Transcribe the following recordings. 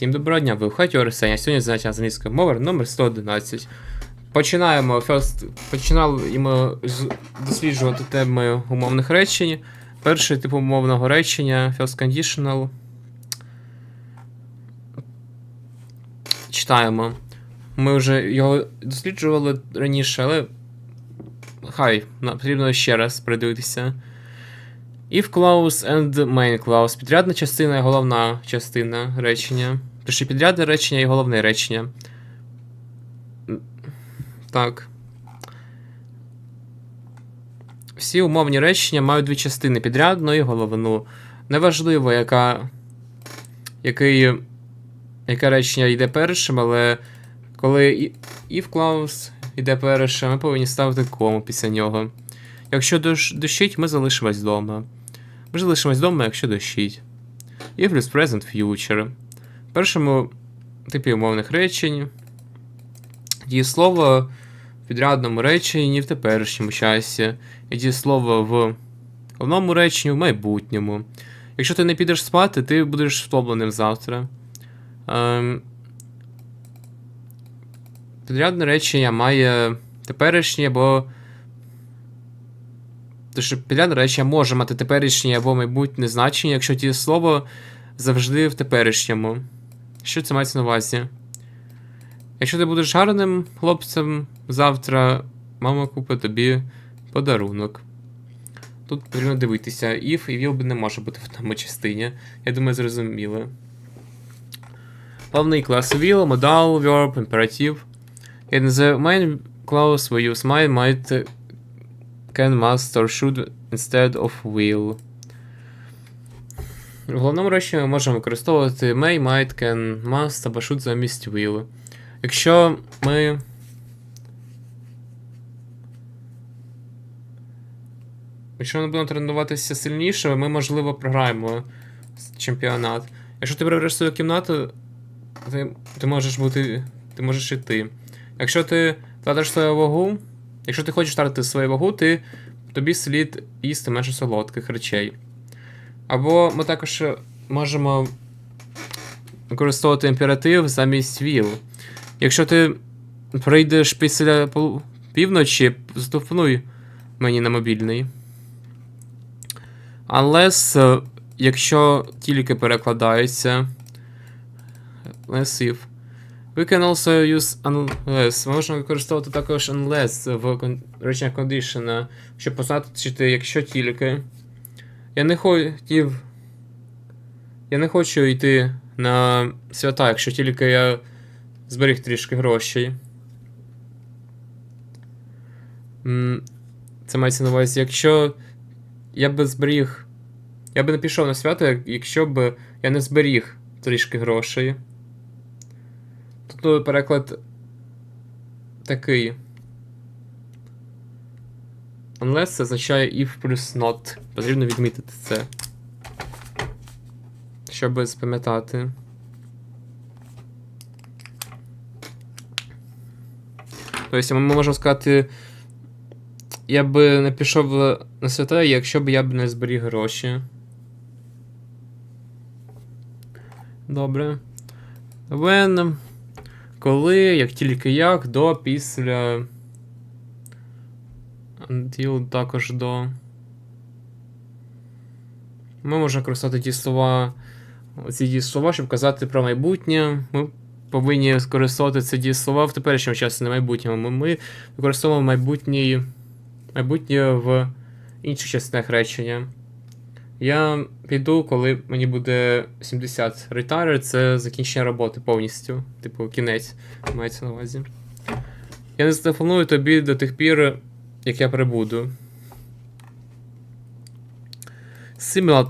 Всім доброго дня, ви в хаті Орисеня. Сьогодні заняття з англійської мови номер 111. Починаємо first, починаємо досліджувати теми умовних речень. Перший тип умовного речення first conditional. Читаємо. Ми вже його досліджували раніше, але хай, на- потрібно ще раз придивитися. If clause and main clause. Підрядна частина і головна частина речення. Пиши підрядне речення і головне речення. Так. Всі умовні речення мають дві частини підрядну і головну. Неважливо, яка, який, яке речення йде першим, але коли if clause йде першим, ми повинні ставити кому після нього. Якщо дощить, ми залишимось вдома. Ми залишимось вдома, якщо дощить. І плюс present future. Першому типі умовних речень дієслово в підрядному реченні в теперішньому часі, і дієслово в головному реченні в майбутньому. Якщо ти не підеш спати, ти будеш втомленим завтра. Ем, підрядне речення має теперішнє або Тож підрядне речення може мати теперішнє або майбутнє значення, якщо дієслово завжди в теперішньому. Що це мається на увазі? Якщо ти будеш гарним хлопцем, завтра мама купить тобі подарунок. Тут потрібно дивитися, if і will не може бути в тому частині. Я думаю, зрозуміло. Головний клас will, modal, verb, imperative. In the main clause we use might, might can, must or should instead of will. В головному реченні ми можемо використовувати may, might, can, must або should замість will. Якщо ми. Якщо ми будемо тренуватися сильніше, ми, можливо, програємо чемпіонат. Якщо ти прибереш свою кімнату, ти, ти можеш бути. Ти можеш іти. Якщо ти втратиш свою вагу, Якщо ти хочеш втратити свою вагу, ти, тобі слід їсти менше солодких речей. Або ми також можемо використовувати імператив замість will. Якщо ти прийдеш після півночі, зателефонуй мені на мобільний. Unless, е, якщо тільки перекладається. If. We can also use unless. Можна використовувати також unless в реченнях condition, щоб позначити, якщо тільки. Я не хотів. Я не хочу йти на свята, якщо тільки я зберіг трішки грошей. Це мається на увазі, якщо я би зберіг. Я би не пішов на свято, якщо б я не зберіг трішки грошей. Тут переклад такий. Unless означає if плюс not. Потрібно відмітити це. Щоб запам'ятати. Тобто ми можемо сказати. Я би не пішов на свята, якщо б я б не зберіг гроші. Добре. When коли, як тільки як, до, після. Until також до. Ми можемо користувати ті слова, ці дієслова, щоб казати про майбутнє. Ми повинні скористовувати ці дієслова в теперішньому часі, не майбутньому. Ми використовуємо майбутнє, майбутнє в інших частинах речення. Я піду, коли мені буде 70. Retire це закінчення роботи повністю. Типу, кінець мається на увазі. Я не зателефоную тобі до тих пір, як я прибуду.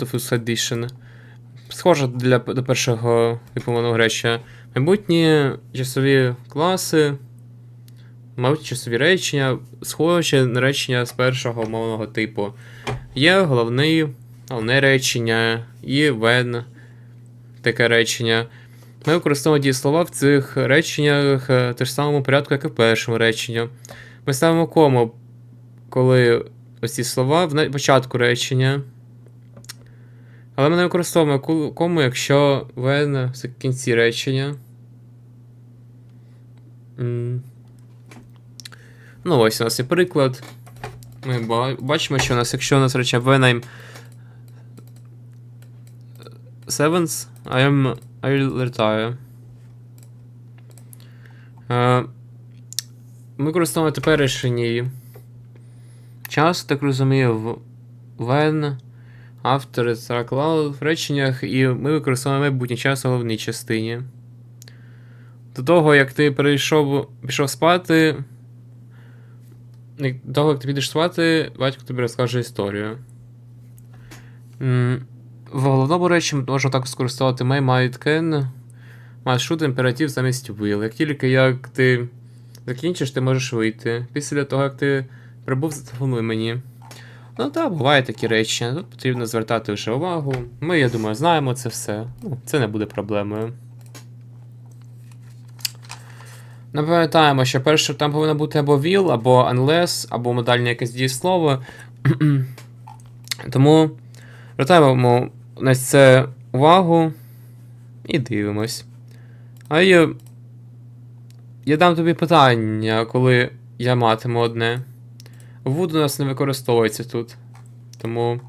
First edition. Схоже для, до першого випоманого речення. Майбутні часові класи. Мабуть, часові речення, схожі на речення з першого мовного типу. Є головний головне речення і when таке речення. Ми використовуємо дієслова в цих реченнях е, в ж самому порядку, як і в першому реченні. Ми ставимо кому, коли ось ці слова в початку речення. Але ми не використовуємо кому, якщо в кінці речення. Ну, ось у нас є приклад. Ми бачимо, що у нас, якщо у нас речення when I'm seventh, I am I retire. Е, Ми використовуємо теперішній час, так розумію, when, after, etc. cloud в реченнях, і ми використовуємо майбутній час у головній частині. До того, як ти перейшов, пішов спати. До того, як ти підеш спати, батько тобі розкаже історію. В головному речі можна також скористовувати may, might, can, маршрут імператив замість will. Як тільки як ти закінчиш, ти можеш вийти. Після того, як ти прибув, зателефонуй мені. Ну так, бувають такі речі. Тут потрібно звертати лише увагу. Ми, я думаю, знаємо це все. Ну, це не буде проблемою. Ми пам'ятаємо, що перше там повинно бути або will, або unless, або модальне якесь дієслово. Тому звертаємо на це увагу і дивимось. А я, я дам тобі питання, коли я матиму одне. Would у нас не використовується тут. Тому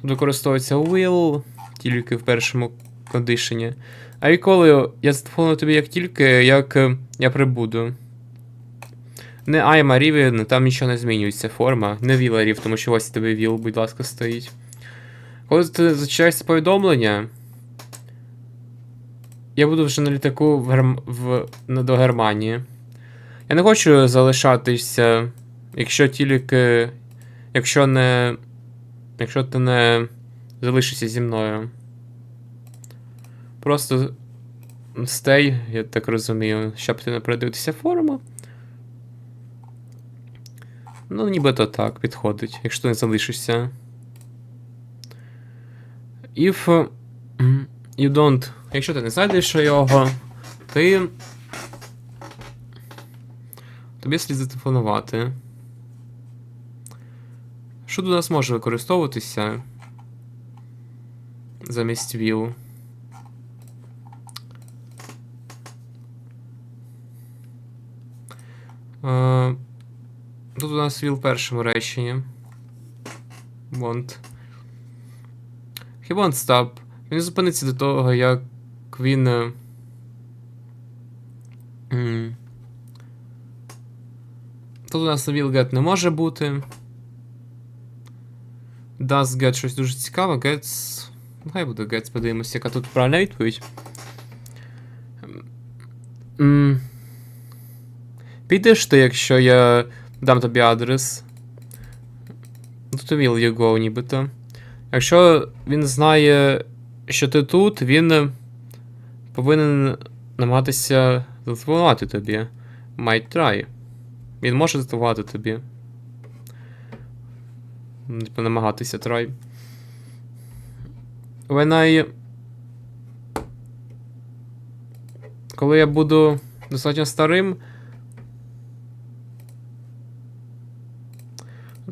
тут використовується will тільки в першому кондишені. А відколи я зателефоную тобі як тільки, як е, я прибуду. Не I'm, а там нічого не змінюється форма. Не will, а Riv, тому що ось тобі will, будь ласка, стоїть. Коли ти зачитаєш це повідомлення, я буду вже на літаку в, Герм... в... до Германії. Я не хочу залишатися, якщо тільки. Якщо не. Якщо ти не залишишся зі мною. Просто стей, я так розумію, щоб ти не передивитися форму. Ну, нібито так підходить, якщо ти не залишишся. If you don't. Якщо ти не знайдеш його, ти. Тобі слід зателефонувати. Що до нас може використовуватися замість will? Е, Тут у нас will в першому реченні. Want. He won't stop. Він зупиниться до того, як він. е. Тут у нас will get не може бути. Does get щось дуже цікаве. Ну, Хай буде gets, подивимося, яка тут правильна відповідь. М. Підеш ти, якщо я дам тобі адрес. Тут will you go, нібито. Якщо він знає, що ти тут, він повинен намагатися зателефонувати тобі. Might try. Він може зателефонувати тобі. Ну, Типу намагатися try. When I... Коли я буду достатньо старим.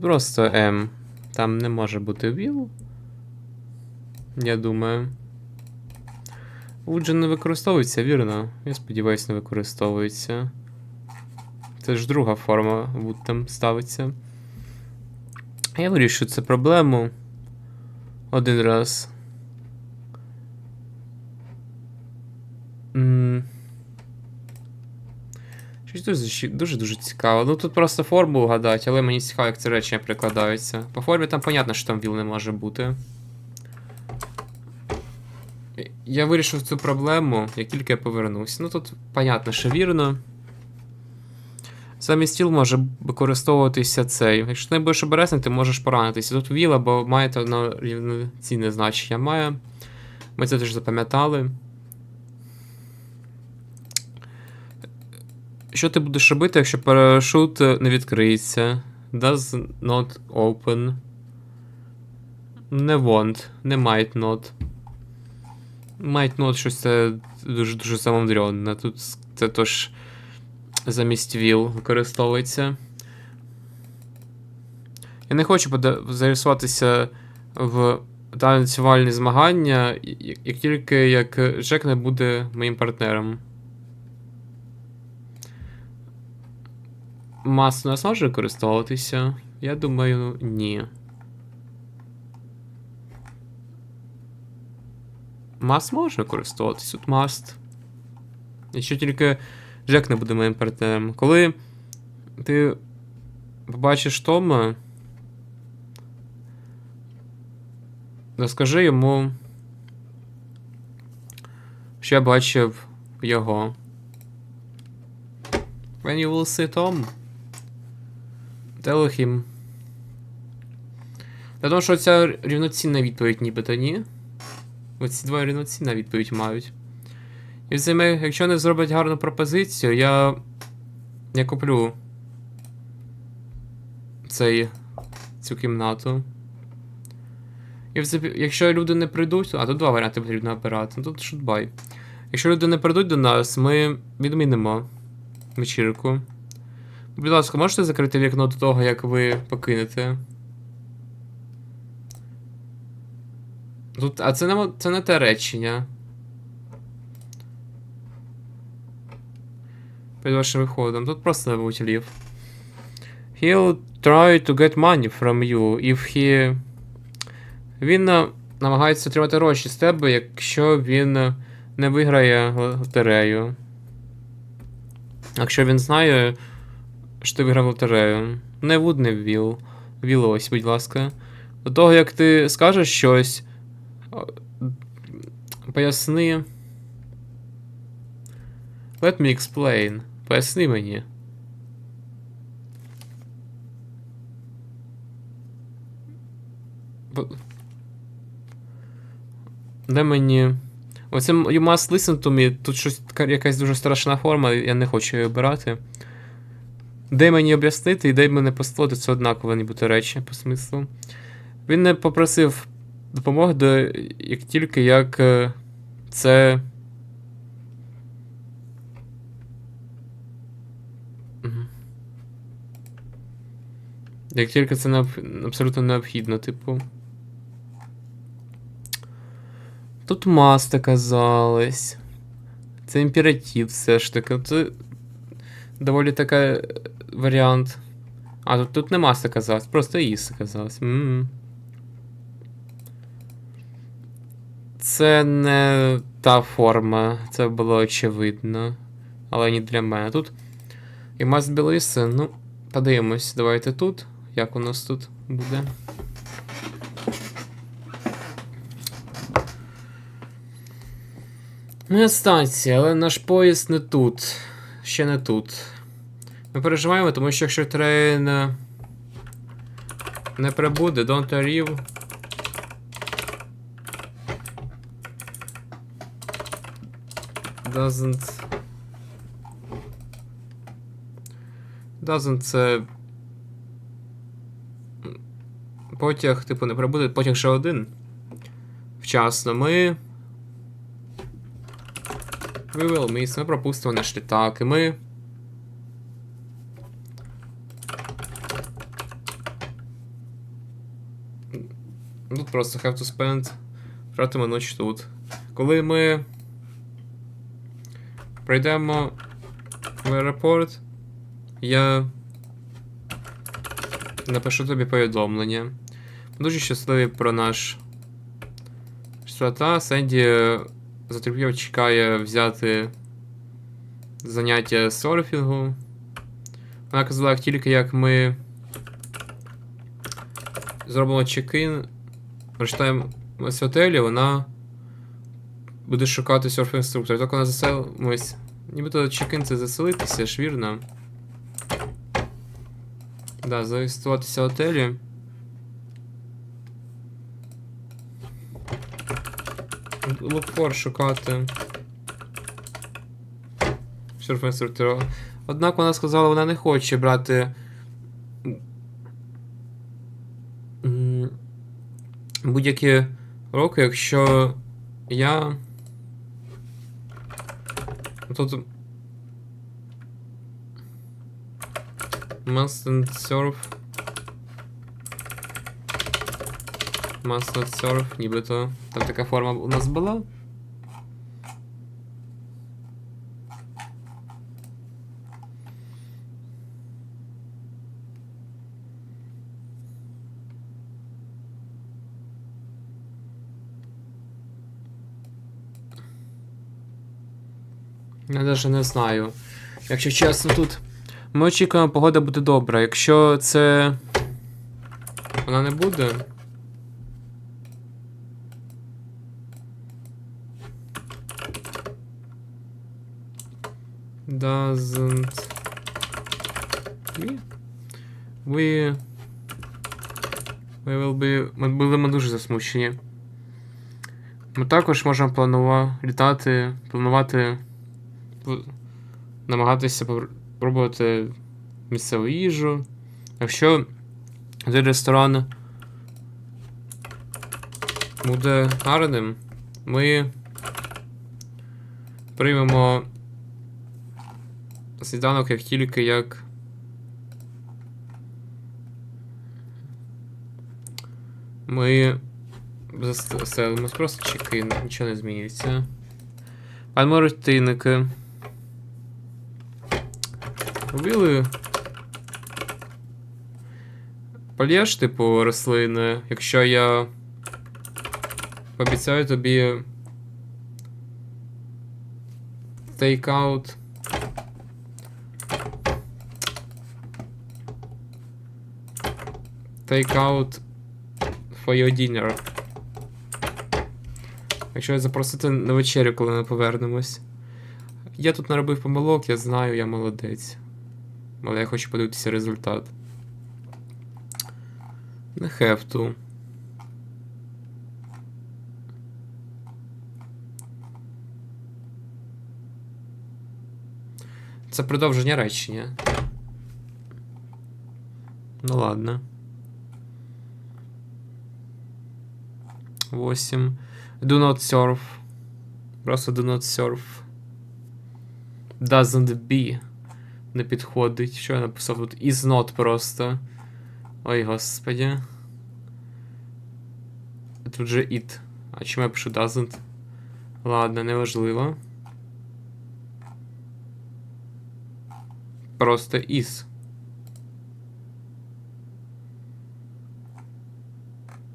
Просто M. Там не може бути will. Я думаю. Would не використовується, вірно? Я сподіваюся, не використовується. Це ж друга форма would там ставиться. Я вирішу цю проблему один раз. Щось дуже дуже дуже цікаво. Ну тут просто форму вгадати, але мені цікаво, як це речення прикладаються. По формі там понятно, що там віл не може бути. Я вирішив цю проблему, як тільки я повернусь. Ну тут понятно, що вірно. Замість тіл може використовуватися цей. Якщо ти не будеш обережний, ти можеш поранитися. Тут віл або маєте одно рівноцінне значення має. Ми це теж запам'ятали. Що ти будеш робити, якщо парашут не відкриється? Does not open. Не want, не might not. Might not щось це дуже дуже самовдрьонне. Тут це тож замість will використовується. Я не хочу зарисуватися в танцювальні змагання, як тільки як Джек не буде моїм партнером. Мас у нас може користуватися? Я думаю, ні. Мас може користуватись, тут маст. Якщо тільки Джек не буде моїм партнером. Коли ти побачиш Тома, розкажи йому, що я бачив його. When you will see Tom, tell him. Я думаю, що ця рівноцінна відповідь нібито ні. Оці двоє рівноцінна відповідь мають. І взагалі, якщо вони зроблять гарну пропозицію, я. Я куплю цей, цю кімнату. І взагалі, якщо люди не прийдуть, а тут два варіанти потрібно обирати. Ну тут шутбай. Якщо люди не прийдуть до нас, ми відмінимо вечірку. Будь ласка, можете закрити вікно до того, як ви покинете? Тут, а це не, це не те речення. Перед вашим виходом. Тут просто не будь лів. He'll try to get money from you if he. Він е, намагається отримати гроші з тебе, якщо він е, не виграє лотерею. Якщо він знає, що ти виграв лотерею. Не would не ввіл. Ввіл ось, будь ласка. До того, як ти скажеш щось. Поясни. Let me explain. Поясни мені. Де мені. Оце you must listen to me. Тут щось якась дуже страшна форма, я не хочу її обирати. Де мені об'яснити і де мене послати, це однаково нібито речі по смислу. Він не попросив допомоги, до, як тільки як е, це. Як тільки це необ- абсолютно необхідно, типу. Тут маст оказалась. Це імператив все ж таки. Це доволі така е, варіант. А, тут, тут не маст оказалось, просто іс оказалось. м Це не та форма, це було очевидно. Але не для мене. Тут і be listen. Ну, подивимось, давайте тут. Як у нас тут буде. Моя станція, але наш поїзд не тут. Ще не тут. Ми переживаємо, тому що якщо трейн е, не прибуде, don't arrive. Doesn't. Doesn't це. Потяг, типу, не прибуде, потяг ще один. Вчасно ми. We will miss, ми пропустимо наш літак, і ми. Тут просто have to spend. Втратимо ніч тут. Коли ми. Прийдемо в аеропорт, я напишу тобі повідомлення. Дуже щасливі про наш свята. Сенді затерпів чекає взяти заняття серфінгу. Вона казала, як тільки як ми зробимо чекін, в готелі, вона буде шукати серф-інструктора. Тільки вона заселимось. Нібито чекін це заселитися, ж вірно. Да, зареєструватися в готелі. Лукфор шукати. Серф-інструктора. Однак вона сказала, вона не хоче брати. Будь-які роки, якщо я. Тут. Mustn't surf. Must not serve, нібито. Там така форма у нас була. Я навіть не знаю. Якщо чесно, тут ми очікуємо, погода буде добра. Якщо це. Вона не буде. Doesn't. We. We. Will be. Ми будемо дуже засмучені. Ми також можемо планувати літати, планувати. намагатися пробувати місцеву їжу. Якщо цей ресторан буде гарним, ми приймемо сніданок як тільки як. Ми заселимось, просто чеки, нічого не змінюється. Пан Моротинники. Робили. Полєш, типу, рослини, якщо я пообіцяю тобі take out take out for your dinner. Якщо запросити на вечерю, коли ми повернемось. Я тут наробив помилок, я знаю, я молодець. Але я хочу подивитися результат. Не have. Це продовження речення. Ну ладно. 8. Do not surf. Просто do not surf. Doesn't be. Не підходить. Що я написав тут? Is not просто. Ой, господи. Тут же it. А чому я пишу doesn't? Ладно, неважливо. Просто is.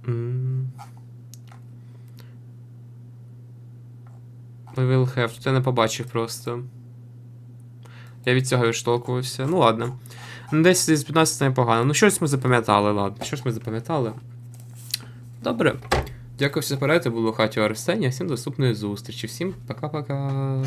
М. We will have. Я не побачив просто. Я від цього відштовхувався. Ну ладно. Десь з 15 непогано. Ну, щось ми запам'ятали, ладно. Щось ми запам'ятали. Добре. Дякую всім за перегляд. Було Хатю Арсенія. Всім до наступної зустрічі. Всім пока-пока.